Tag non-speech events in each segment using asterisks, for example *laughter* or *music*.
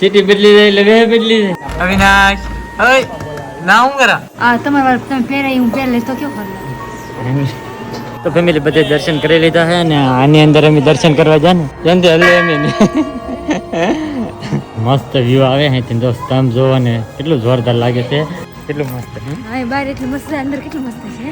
City બદલી જાય એટલે વેહ બદલી જાય. અવિનાશ. ઓય ના હું કરા? આ તમારે તમે પહેરાય હું પહેર લઈશ તો કેવું ખરું તો ફેમિલી બધે દર્શન કરી લીધા છે ને આની અંદર અમે દર્શન કરવા જાય ને ત્યાંથી હલે અમે મસ્ત વ્યૂ આવે હે અહીંથી દોસ્ત તમે જોવો ને કેટલું જોરદાર લાગે છે. કેટલું મસ્ત? હા એ બહાર એટલું મસ્ત અંદર કેટલું મસ્ત છે?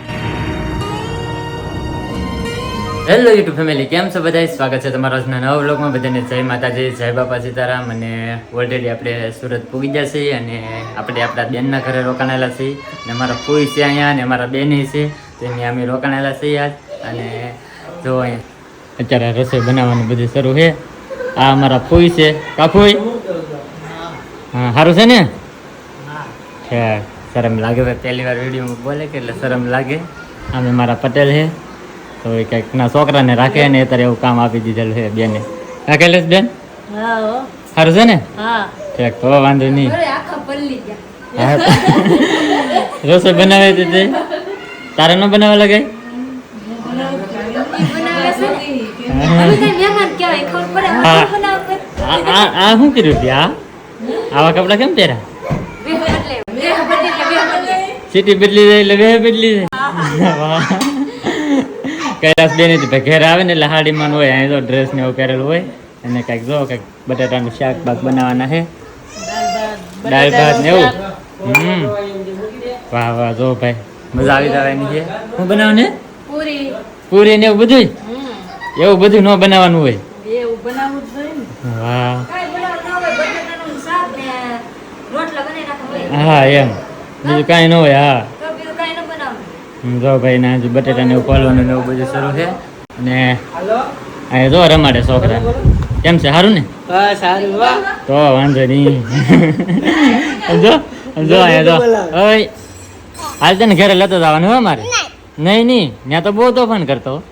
હેલો યુટ્યુબ ફેમિલી કેમ છો બધા સ્વાગત છે તમારા આજના નવા બ્લોગમાં બધાને જય માતાજી, જય બાપા સીતારામ અને ઓલરેડી આપણે સુરત પૂગી ગયા છીએ અને આપણે આપણા બેનના ઘરે રોકાણેલા છીએ. અને અમારા કોઈ છે અહીંયા અને અમારા બેન છે. તેની અમે રોકાણેલા છીએ આજ. અને જો અહીંયા અત્યારે રસોઈ બનાવવાનું બધું શરૂ છે. આ અમારા ફોઈ છે. કાફોઈ? હા સારું છે ને? છે શરમ લાગે પહેલી વાર વિડીયોમાં બોલે કે એટલે શરમ લાગે. અમે મારા પટેલ છે. તો એ કંઈક ના છોકરાને રાખે ને અત્યારે એવું કામ આપી દીધેલું છે બેને. રાખેલું છે બેન? હા સારું છે ને? હા. ઠીક તો વાંધો નહીં. આખા પલ્લી ગયા. હા. રસોઈ બનાવે છે તે? તારે ન બનાવવા લાગે. આ આ આ શું કર્યું છે આ? આવા કપડાં કેમ પહેર્યા. સિટી બદલી જાય એટલે બે બદલી જાય. વાહ. કૈલાસ બેન ઘેર આવે ને એટલે હાડીમાં હોય અહીં તો ડ્રેસ ને એવું પહેરેલું હોય અને કંઈક જો કાંઈક બટાટાનું શાક ભાગ બનાવવાના છે. દાળ ભાત ને એવું? હમ. વાહ વાહ જો ભાઈ મજા આવી જવાની છે. શું બનાવવાનું છે? પૂરી. પૂરી ને એવું બધું એવું બધું ન બનાવવાનું હોય? એવું બનાવવું જ જોઈએ વાહ. હા એમ. બીજું કાંઈ ન હોય હા તો બીજું કાંઈ ન બનાવવું હમ, જો ભાઈ ના બટેટા ને એવું ખોલવાનું ને એવું બધું શરૂ છે. અને અહીંયા જો રમાડે છોકરા. કેમ છે? સારું ને? તો વાંધો નહીં. *laughs* જો જો અહીંયા જો. ઓય હાલ તને ઘરે લેતો જવાનું હો મારે નહીં નહીં ત્યાં તો બહુ તોફાન કરતો.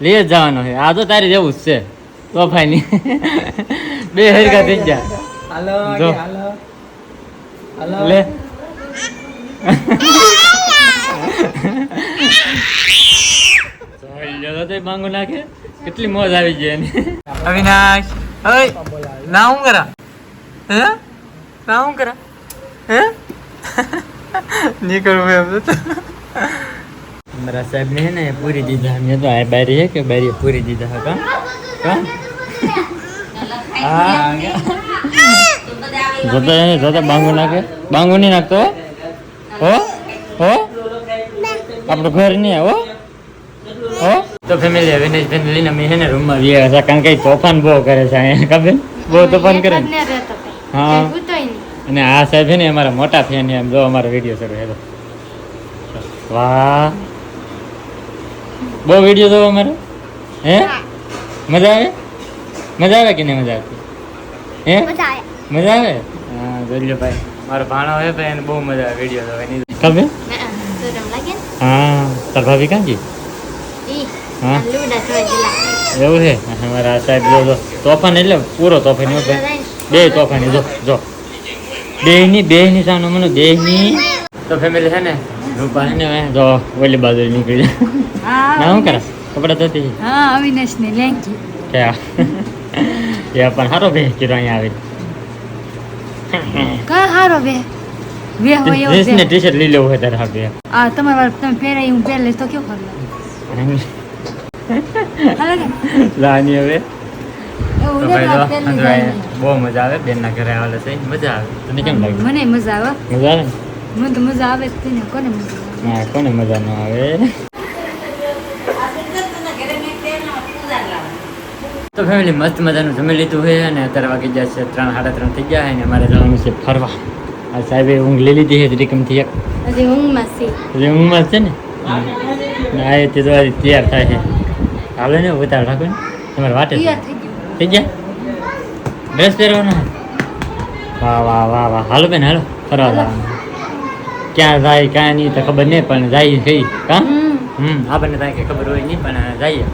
લઈ જ જવાનો છે. આ તો તારી જેવું જ છે. તોફાની *laughs* બે હરકા થઈ ગયા. જો. લે. *laughs* તો માંગુ નાખે કેટલી મોજ આવી એની અવિનાશ ઓય ના હું કરા? હે? હું કરા હે મારા સાહેબ ને હે ને પૂરી દીધા. મેં તો આ બારી હે કે બારી પૂરી દીધા કા? હા જોતા જોતા બાંગુ નાખે. બાંગો નહીં નાખતો હો? હો? આપણું ઘર નહીં હો. હો? તો ફેમિલી અવિનાશ બેન લઈને અમે એને ને રૂમમાં વ્યા હતા કારણ કે તોફાન બહુ કરે છે અહીંયા ખબર? બહુ તોફાન કરે ને. ને. હા. અને આ સાહેબ છે ને અમારા મોટા ફેન એમ જો અમારો વીડિયો શરૂ હેલો વાહ. બહુ વીડિયો જોવો અમારો? હે? મજા આવે? મજા આવે કે નહીં મજા આવતી? હે? મજા આવે. હા જોઈ લો ભાઈ. મારો ભાણો હોય ભાઈ એને બહુ મજા આવે વીડિયો જોવાની. ખબર? ના, ને? હા તાર ભાભી કાં ગઈ હા. એવું છે અમારા આ સાહેબ જો જો તોફાન એટલે પૂરો તોફાન હો ભાઈ બે તોફાની જો જો દેહની ની બે ની સાનો મને દેહની ની તો ફેમિલી છે ને રૂપા ને જો ઓલી બાજુ નીકળી જાય ના શું કરે કપડા ધોતી હા અવિનાશ ને લેંગી ક્યાં એ પણ સારો ભેજ કીધો અહીંયા આવી કા હારો બે બે હોય એવો જીન્સ ને ટી શર્ટ લઈ લેવું હોય તારે હા આ તમારે તમે પહેરાય હું પહેર લઈશ તો કેવું ખરું લાની હવે. એવું તો ને ભાઈ જો આ પહેરલી અંદર જાય અહીંયા બહુ મજા આવે બેનના ઘરે આવેલા છે. મજા આવે. તને કેમ લાગે મને મજા આવે. મજા આવે મને તો મજા આવે જ કોને મજા આવે? હા કોને મજા ન આવે? તો ફેમિલી મસ્ત મજાનું જમી લીધું છે અને અત્યારે વાગી ગયા છે ત્રણ સાડા ત્રણ થઈ ગયા છે અને અમારે જવાનું છે ફરવા. આ સાહેબે ઊંઘ લઈ લીધી છે ત્રિકમથી એક હજી ઊંઘમાં છે એટલે ઊંઘમાં જ છે ને ને આ તે તો હજી તૈયાર થાય છે હાલો ને ઉતાર રાખો ને તમારે વાટે છે. તૈયાર થઈ ગયું થઈ ગયા ડ્રેસ પહેરવાનો છે? વાહ વાહ વાહ વાહ હાલો બેન હાલો ફરવા જવાનું ક્યાં જાય ક્યાં નહીં તો ખબર નહીં પણ જાય કઈ કા હમ હમ આપણને થાય કે ખબર હોય નહીં પણ જઈએ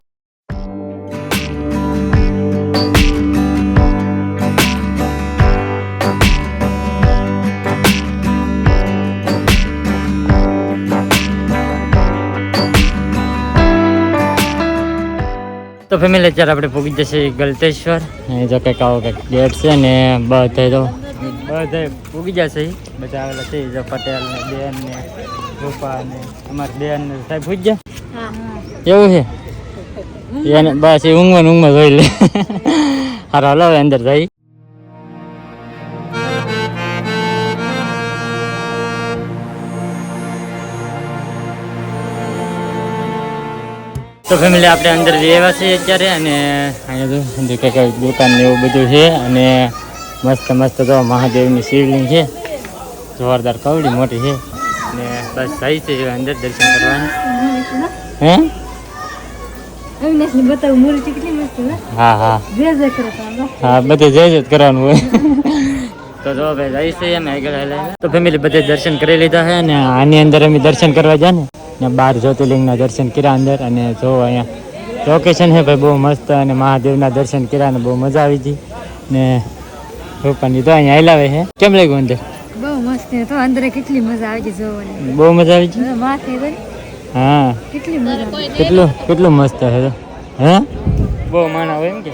તો ફેમિલી અત્યારે આપણે પહોંચી જશે ગલતેશ્વર. એ જો કંઈક આવો કંઈક ગેટ છે ને બધે તો બધે પૂગી જશે. બધા આવેલા છે જો પટેલ ને બેન ને રૂપા ને અમારા બેન ને સાહેબ પૂજ એવું છે? એને બસ એ ઊંઘમાં ઊંઘમાં જોઈ લે. હારો હલો અંદર જઈ તો ફેમિલી આપણે અંદર રહેવા છીએ અત્યારે અને અહીંયા જો કંઈક દુકાન એવું બધું છે અને મસ્ત મસ્ત તો મહાદેવની શિવલિંગ છે. જોરદાર કવડી મોટી છે. અને બસ જઈ છે અંદર દર્શન કરવાનું. હે? હા હા. હા બધે જય જ કરવાનું હોય. તો જો ભાઈ છે આગળ તો ફેમિલી બધે દર્શન કરી લીધા છે અને આની અંદર અમે દર્શન કરવા જાય ને ને બાર જ્યોતિર્લિંગના દર્શન કર્યા અંદર અને જો અહીંયા લોકેશન છે ભાઈ બહુ મસ્ત અને મહાદેવના દર્શન કર્યા ને બહુ મજા આવી હતી. ને રૂપાની તો અહીંયા હલાવે છે. કેમ લાગ્યું અંદર? બહુ મસ્ત તો અંદર કેટલી મજા આવે છે જોવાની. બહુ મજા આવી છે માથે હા. કેટલી મજા કેટલું કેટલું મસ્ત છે હે? બહુ માણસ હોય એમ કે.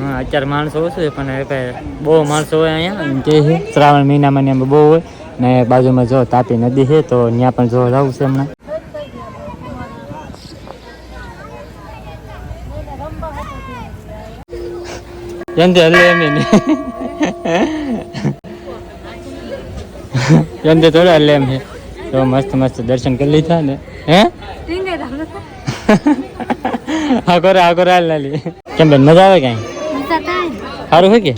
હા અત્યારે માણસો ઓછું છે પણ બહુ માણસો હોય અહીંયા. કે શ્રાવણ મહિનામાં ને એમાં બહુ હોય. ને બાજુમાં જો તાપી નદી છે તો ત્યાં પણ જોવા જવું છે હમણાં. યંદે હલે એમ યંદે થોડા હલે છે? તો મસ્ત મસ્ત દર્શન કરી લીધા ને. હે? આગોરા આગોરા હાલ કેમ બેન મજા આવે કાંઈ? સારું હોય કે?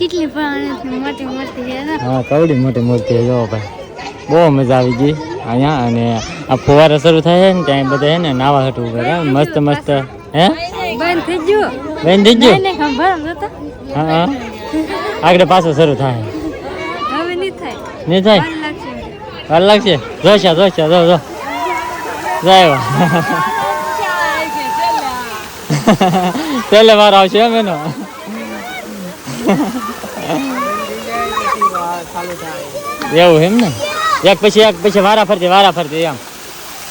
મોટી મૂર્તિ હા કવડી મોટી મૂર્તિ જો ભાઈ. બહુ મજા આવી ગઈ અહીંયા અને આ ફુવારા શરૂ થાય છે ને ત્યાં બધા હે ને નાવા હટવું કરે મસ્ત મસ્ત. હે? બંધ થઈ ગયું. બેન થઈ ગયું? હા હા. આગળ પાછો શરૂ થાય. હવે નહીં થાય. નહીં થાય? વાર લાગશે. જોશા જોશા જો જો જાય પેલે વાર આવશે એમ એનો *laughs* એવું એમ ને? એક પછી એક પછી વારા ફરતી વારા ફરતી એમ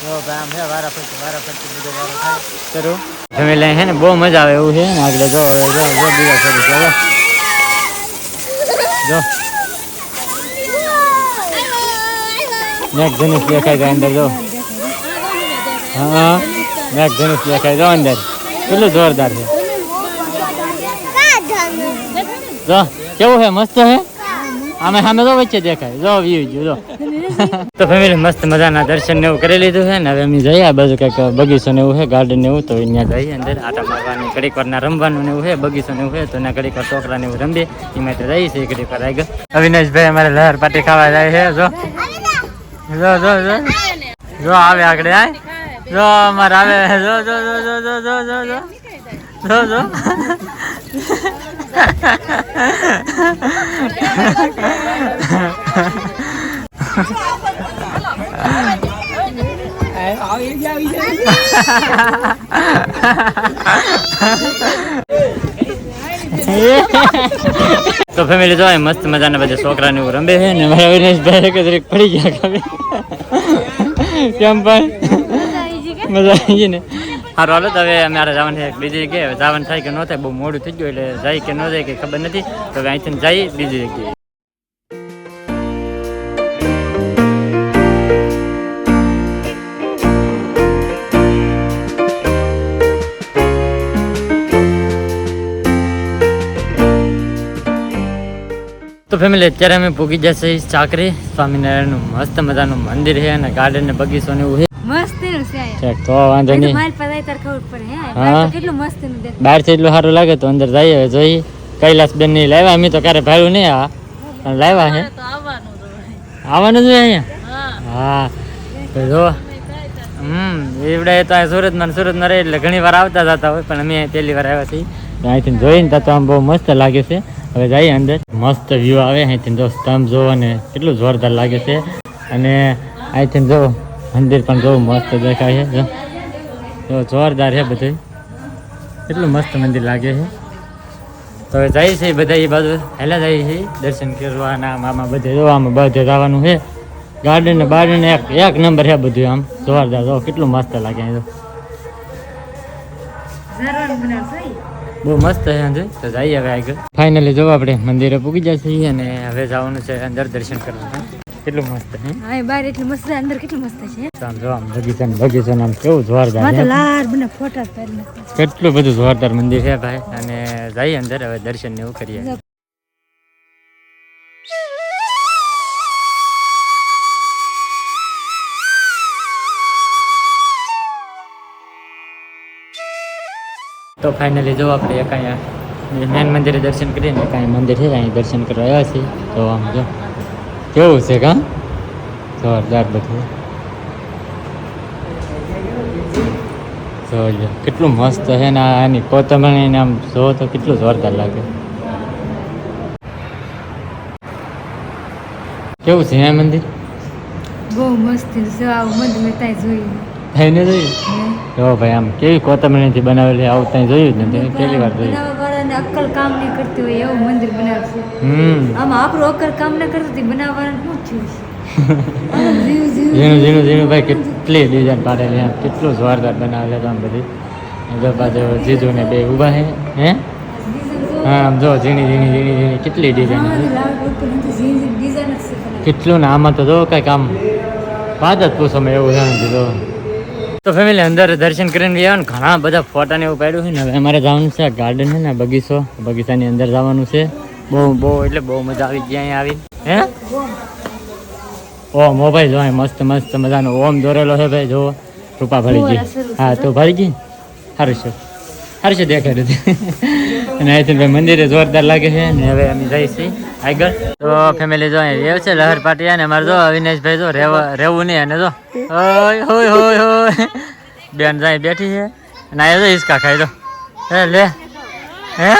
જો ભાઈ આમ છે વારા ફરતી વારા ફરતી બધું વારો થાય કરું ફેમિલી છે ને બહુ મજા આવે એવું છે ને આગળ જો હવે જો જો બીજા શરૂ ચાલો જો મેઘ ધનુષ દેખાય છે અંદર જો હા મેઘ ધનુષ દેખાય જો અંદર કેટલું જોરદાર છે જો કેવું છે મસ્ત છે આમે સામે તો વચ્ચે દેખાય. જો વ્યૂ જો જો. તો ફેમિલી મસ્ત મજાના દર્શન ને એવું કરી લીધું છે ને હવે અમે જઈએ. આ બાજુ કંઈક બગીચો ને એવું છે ગાર્ડન ને એવું તો અહીંયા જઈએ અંદર. આટા મારવાની ઘડીક વાર ના રમવાનું ને એવું છે બગીચો ને એવું છે તો એના ઘડીક વાર છોકરા ને એવું રમીએ. એમાં તો જઈએ છીએ ઘડીક વાર આગળ. અવિનાશભાઈ અમારે લહેર પાટી ખાવા જાય છે. જો. જો જો જો. જો આવે આગળ આય. જો અમારે આવે. જો જો જો જો જો જો જો જો. જો જો. *laughs* *laughs* તો ફેમિલી જો મસ્ત મજાના બધા છોકરાને એવું રમે છે ને મારા વિનેશભાઈ કે જરીક પડી ગયા ખબર. કેમ ભાઈ? મજા આવી ગઈ ને? સારું હાલો, તો હવે અમારે જવાનું છે બીજી જગ્યાએ. જવાનું થાય કે ન થાય, બહુ મોડું થઈ ગયું એટલે જાય કે ન જાય કે ખબર નથી. તો હવે અહીંથી જઈએ બીજી જગ્યાએ. ફેમિલી અત્યારે અમે પૂગી જશે ચાકરી. સ્વામિનારાયણનું મસ્ત મજાનું મંદિર છે અને ગાર્ડન ને બગીચો ને એવું છે. મસ્ત એનું છે તો વાંધો નહીં. હે. બહારથી એટલું સારું લાગે તો અંદર જઈએ હવે જોઈએ કૈલાસ બેન નહીં લાવ્યા અમે તો ક્યારે ભાડ્યું નહીં આ. પણ લાવ્યા છે. આવવાનું જ અહીંયા? હા. તો જો. હમ એવડે તો સુરતમાં સુરતમાં રહે એટલે ઘણી વાર આવતા જતા હોય પણ અમે અહીં પહેલી વાર આવ્યા છીએ. અહીંથી જોઈને તો આમ બહુ મસ્ત લાગે છે. હવે જઈએ અંદર. મસ્ત વ્યૂ આવે, અહીંથી જો સ્તંભ જોવો ને કેટલું જોરદાર લાગે છે. અને અહીંથી જો મંદિર પણ જોવું મસ્ત દેખાય છે, જો. જો જોરદાર છે બધું કેટલું મસ્ત મંદિર લાગે છે. તો હવે જઈએ છીએ બધા એ બાજુ. હેલા જઈએ છીએ દર્શન કરવાના મામા બધે જોવામાં બધે જવાનું છે. ગાર્ડન ને બાર્ડન એક એક નંબર છે બધું આમ. જોરદાર, જો, કેટલું મસ્ત લાગે અહીં બહુ મસ્ત છે અંદર. તો જઈએ હવે આગળ. ફાઇનલી જો આપણે મંદિરે પૂગી જશે અને હવે જવાનું છે અંદર દર્શન કરવા. કેટલું મસ્ત હા? બહાર એટલું મસ્ત છે, અંદર કેટલું મસ્ત છે? આમ જો આમ બગીચા ને બગીચો આમ કેવું જોરદાર છે લાર બને ફોટા જ કેટલું બધું જોરદાર મંદિર છે ભાઈ. અને જઈએ અંદર હવે દર્શન ને એવું કરીએ. તો ફાઇનલી જો આપણે એક અહીંયા. મેન મંદિરે દર્શન કરીએ ને એક અહીંયા મંદિર છે અહીં દર્શન કરવા આવ્યા છીએ. તો આમ જો. કેવું છે કા? જોરદાર બધું. જો કેટલું મસ્ત છે ને આની એની આમ જો તો કેટલું જોરદાર લાગે. કેવું છે આ મંદિર? બહુ મસ્ત છે. આવું મંદિર મેં ત્યાં જોયું. થઈને જોયું? જો ભાઈ આમ કેવી કોથમીરથી બનાવેલી આવું ત્યાં જોયું જ નથી પહેલી વાર જોયું. અક્કલ કામ નહીં કરતી હોય એવું મંદિર બનાવશે. હમ. આમ આપણું અક્કલ કામ ન કરતું તે બનાવવાળાને શું થયું *laughs* ઝીણું ઝીણું ઝીણું ભાઈ કેટલી ડિઝાઇન પાડેલી આમ કેટલું જોરદાર બનાવેલું છે આમ બધી. જો બાજુ જીજુ ને બે ઊભા હે હે? હા આમ જો ઝીણી ઝીણી ઝીણી ઝીણી કેટલી ડિઝાઇન કેટલું ને આમાં તો જો કંઈક આમ વાત જ પૂછો મેં એવું જાણી દીધું તો ફેમિલી અંદર દર્શન કરીને ગયા ને ઘણા બધા ફોટા ને એવું પાડ્યું છે ને હવે અમારે જવાનું છે ગાર્ડન છે ને બગીચો. બગીચાની અંદર જવાનું છે. બહુ બહુ એટલે બહુ મજા આવી ગયા અહીંયા આવી. હે? ઓ મોબાઈલ જો મસ્ત મસ્ત મજાનો ઓમ દોરેલો છે ભાઈ જો રૂપા ભરી ગઈ. હા તો ભરી ગઈ? સારું છે. સારું દેખાડ્યું છે અને ભાઈ મંદિરે જોરદાર લાગે છે. ને હવે અમે જઈએ છીએ આગળ. તો ફેમિલી જો રેવ છે, લહર પાટિયા ને મારે જો, અવિનાશભાઈ જો રહેવા નહીં અને જો. હોય હોય હોય બેન જાય બેઠી છે. અને અહીંયા જો ખાઈ દો હે, લે. હે?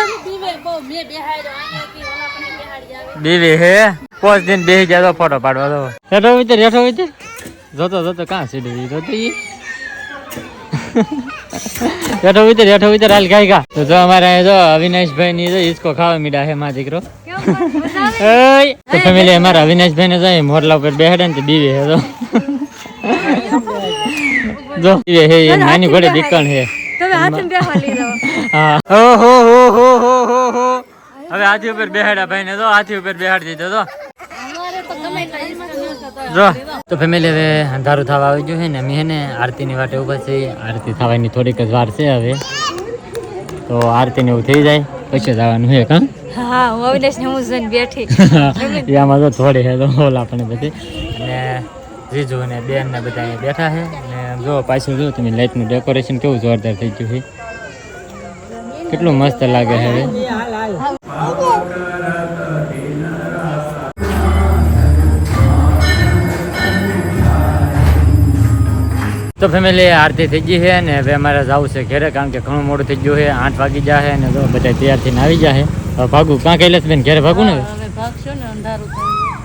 બીવી હે? પાંચ દિન બેસી ગયા તો ફોટો પાડવા દો. રેઠો વિતર રેઠો વિતર જોતો જોતો, કાં સીડી જોતી *laughs* ઈ? ઉતર વિતર ઉતર હાલ ગાય ગા તો જો અમારે અહીંયા જો અવિનાશભાઈ ની જો હિસકો ખાવા મીડા છે માં દીકરો. તો ફેમિલી અમારા અવિનાશભાઈ ને જાય મોરલા ઉપર બેહાડે ને બીવે હે તો *laughs* જો બીવે હે એ નાની ઘોડે દીકણ હે. હા હો હો હો હો હો. હવે હાથી ઉપર બેહાડ્યા ભાઈ ને તો હાથી ઉપર બેહાડી દીધો તો જો તો ફેમિલી હવે અંધારું થવા આવી ગયું છે ને અમે ને આરતીની વાટે ઊભા છે આરતી થવાની થોડીક જ વાર છે હવે. તો આરતી ને એવું થઈ જાય પછી જવાનું છે કાં? હા હું અવિનાશ ને હું જોઈને બેઠી. *laughs* આમાં તો થોડી હે તો ઓલા પણ બધી. અને જીજુ ને બેન ને બધા અહીંયા બેઠા છે. ને જો પાછું જો તમે લાઇટનું ડેકોરેશન કેવું જોરદાર થઈ ગયું છે. કેટલું મસ્ત લાગે છે હવે. તો ફેમિલી આરતી થઈ ગઈ છે ને હવે અમારે જવું છે ઘરે કારણ કે ઘણું મોડું થઈ ગયું છે આઠ વાગી જાય ને તો બધા તૈયાર થઈને આવી જાય હવે ભાગું. કાં કૈલાસ બેન? ઘેરે ભાગું ને ને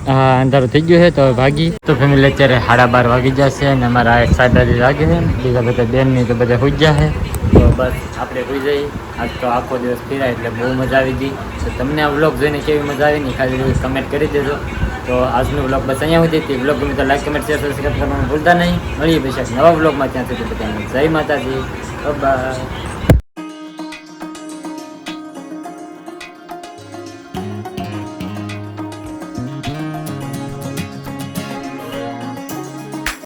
હા અંધારું થઈ ગયું છે તો ભાગી. તો ફેમિલી અત્યારે સાડા બાર વાગી જશે અને અમારા એક સાત દાદી લાગે છે બીજા બધા બેનની તો બધા હોઈ જશે તો બસ આપણે હોઈ જઈએ. આજ તો આખો દિવસ ફેરાય એટલે બહુ મજા આવી ગઈ. તો તમને આ વ્લોગ જોઈને કેવી મજા આવી ને ખાલી કમેન્ટ કરી દેજો. તો આજનો બ્લોગ બસ અહીંયા સુધી. તે બ્લોગ ગમે તો લાઈક કમેન્ટ શેર સબસ્ક્રાઈબ કરવાનું ભૂલતા નહીં. મળીએ પછી નવા બ્લોગમાં ત્યાં સુધી બધાને જય માતાજી. બાય